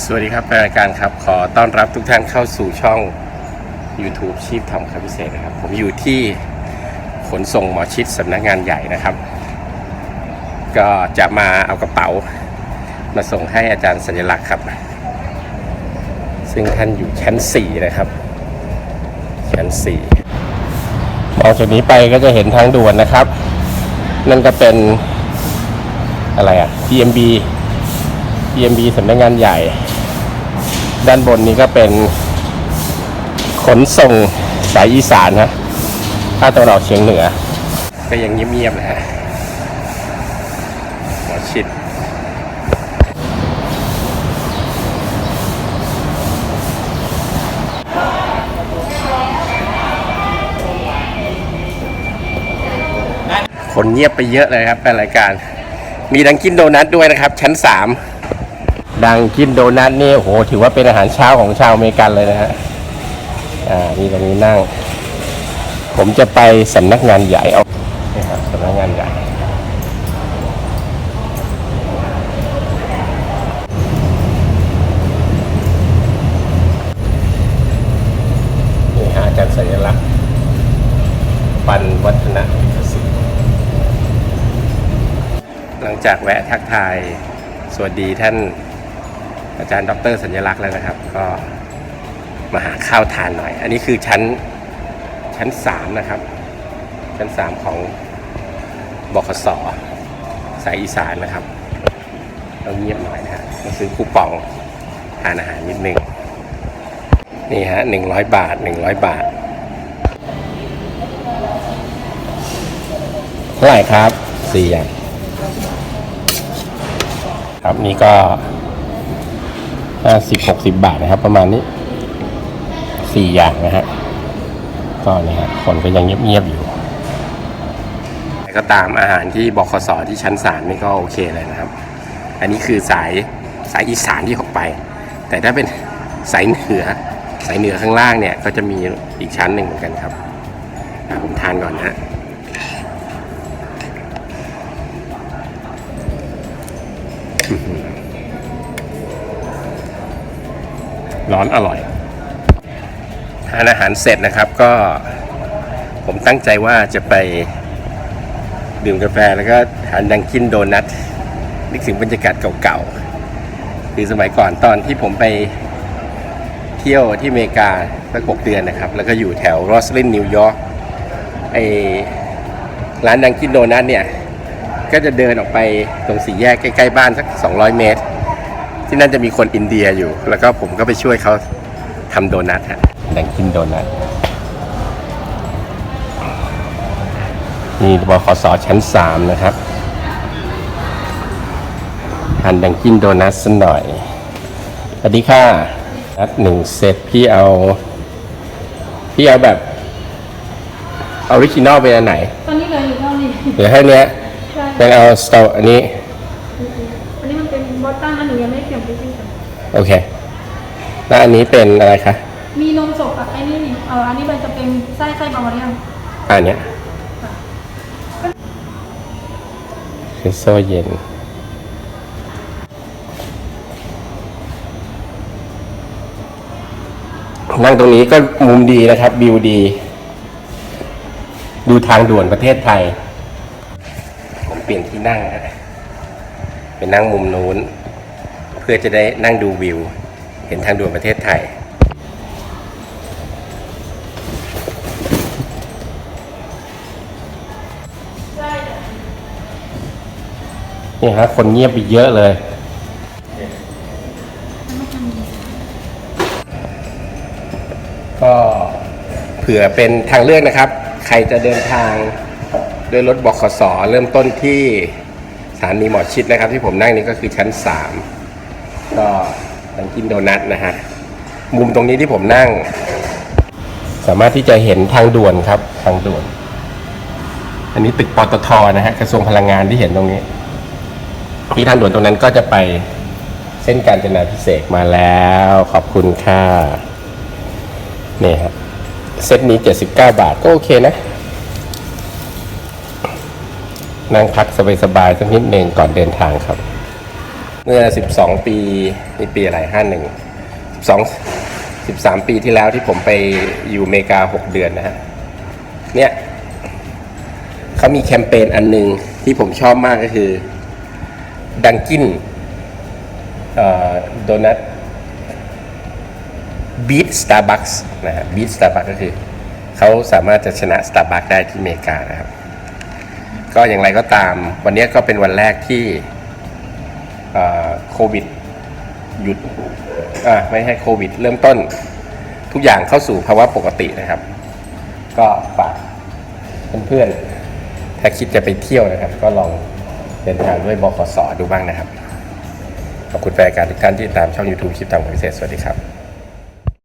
สวัสดีครับรายการครับ ขอต้อนรับทุกท่านเข้าสู่ช่อง YouTube ชีพทำคำพิเศษนะครับ ผมอยู่ที่ขนส่งหมอชิดสำนักงานใหญ่นะครับ ก็จะมาเอากระเป๋า มาส่งให้อาจารย์สัญลักษณ์ครับ ซึ่งท่านอยู่ชั้น 4 นะครับ ชั้น 4 มองจากนี้ไปก็จะเห็นทางด่วนนะครับ นั่นก็เป็นอะไรอะ PMB PMB สำนักงานใหญ่ ด้านบนนี้ก็เป็นขนส่งสายอีสานฮะภาคตะวันออกเฉียงเหนือ ก็ยังเงียบๆนะฮะหมอชิดคนเงียบไปเยอะเลยครับเป็นรายการ มีดังกินโดนัทด้วยนะครับ ชั้น3 ดังกินโดนัทนี่โหถือว่าเป็นอาหารเช้าของชาวอเมริกันเลยนะฮะอ่ามีตรงนี้นั่ง ผมจะไปสำนักงานใหญ่เอานี่ครับสำนักงานใหญ่นี่ฮะอาจารย์สัญลักษณ์ ปันวัฒนวิทยศิลป์หลังจากแวะทักทายสวัสดีท่าน อาจารย์ดรสัญลักษณ์แล้วนะครับ ก็มาหาข้าวทานหน่อย อันนี้คือชั้นชั้นสามนะครับ ชั้นสามของบขสสายอีสานนะครับต้องเงียบหน่อยนะฮะมาซื้อคูปองทานอาหารนิดนึงนี่ฮะหนึ่งร้อยบาทหนึ่งร้อยบาทเท่าไหร่ครับสี่อย่างครับนี่ก็ ห้าสิบหกสิบาทนะครับ ประมาณนี้สี่อย่างนะฮะก็นี่ฮะคนก็ยังเงียบๆอยู่แต่ก็ตามอาหารที่บขสที่ชั้นสามนี่ก็โอเคเลยนะครับ อันนี้คือสายสายอีสานที่ออกไป แต่ถ้าเป็นสายเหนือ สายเหนือข้างล่างเนี่ยก็จะมีอีกชั้นหนึ่งเหมือนกันครับผมทานก่อนนะ ร้อนอร่อย ทานอาหารเสร็จนะครับก็ผมตั้งใจว่าจะไปดื่มกาแฟแล้วก็ทานดังกินโดนัทนึกถึงบรรยากาศเก่าๆ คือสมัยก่อนตอนที่ผมไปเที่ยวที่อเมริกาสักหกเดือนนะครับ แล้วก็อยู่แถวรอสลินนิวยอร์กไอร้านดังกินโดนัทเนี่ย ก็จะเดินออกไปตรงสี่แยกใกล้ ๆ บ้านสัก 200 เมตร ที่นั่นจะมีคนอินเดียอยู่ แล้วก็ผมก็ไปช่วยเขาทำโดนัทฮะดังกินโดนัทนี่บขสชั้น3นะครับทานดังกินโดนัทสักหน่อยสวัสดีค่ะนัดหนึ่งเซตพี่เอา พี่เอาแบบออริจินอลเป็นอันไหน ตอนนี้เหลืออยู่เท่านี้เดี๋ยวให้เนี้ยใช่เป็นเอาสตออันนี้อันนี้มันเป็นบ อสตันอันหนูยังไม่ได้เขียนไปซิ่งกันโอเค แล้วอันนี้เป็นอะไรคะ มีนมสดกับไอ้นี่นี่เอออันนี้มันจะเป็นไส้ไส้บาวาเรียนอันเนี้ยเอสโซเย็น นั่งตรงนี้ก็มุมดีนะครับวิวดี ดูทางด่วนประเทศไทย ผมเปลี่ยนที่นั่งฮะไปนั่งมุมนู้น เพื่อจะได้นั่งดูวิว เห็นทางด่วนประเทศไทยนี่ฮะคนเงียบไปเยอะเลย ก็เผื่อเป็นทางเลือกนะครับ ใครจะเดินทางด้วยรถบขส เริ่มต้นที่สถานีหมอชิดนะครับ ที่ผมนั่งนี่ก็คือชั้น 3 ก็ดังกินโดนัทนะฮะ มุมตรงนี้ที่ผมนั่ง สามารถที่จะเห็นทางด่วนครับ ทางด่วน อันนี้ตึกปตทนะฮะกระทรวงพลังงานที่เห็นตรงนี้ที่ทางด่วนตรงนั้นก็จะไปเส้นการจนาพิเศษมาแล้ว ขอบคุณค่ะนี่ครับเซตนี้ 79 บาทก็โอเคนะ นั่งพักสบายๆสักนิดหนึ่งก่อนเดินทางครับ เมื่อ 12 ปีนี่ปีอะไร 51 12 13 ปีที่แล้วที่ผมไปอยู่อเมริกา 6 เดือนนะฮะ เนี่ยเขามีแคมเปญอันหนึ่งที่ผมชอบมากก็คือดังกินโดนัทบีทสตาร์บัคส์นะฮะบีทสตาร์บัคก็คือ เขาสามารถจะชนะสตาร์บัคได้ที่อเมริกานะครับ ก็อย่างไรก็ตาม วันนี้ก็เป็นวันแรกที่ โควิดหยุดไม่ให้โควิด เริ่มต้นทุกอย่างเข้าสู่ภาวะปกตินะครับ ก็ฝากเพื่อนๆถ้าคิดจะไปเที่ยวนะครับ ก็ลองเดินทางด้วยบขสดูบ้างนะครับ ขอบคุณแฟนการทุกท่านที่ติดตามช่อง YouTube คลิปตามของพิเศษ สวัสดีครับ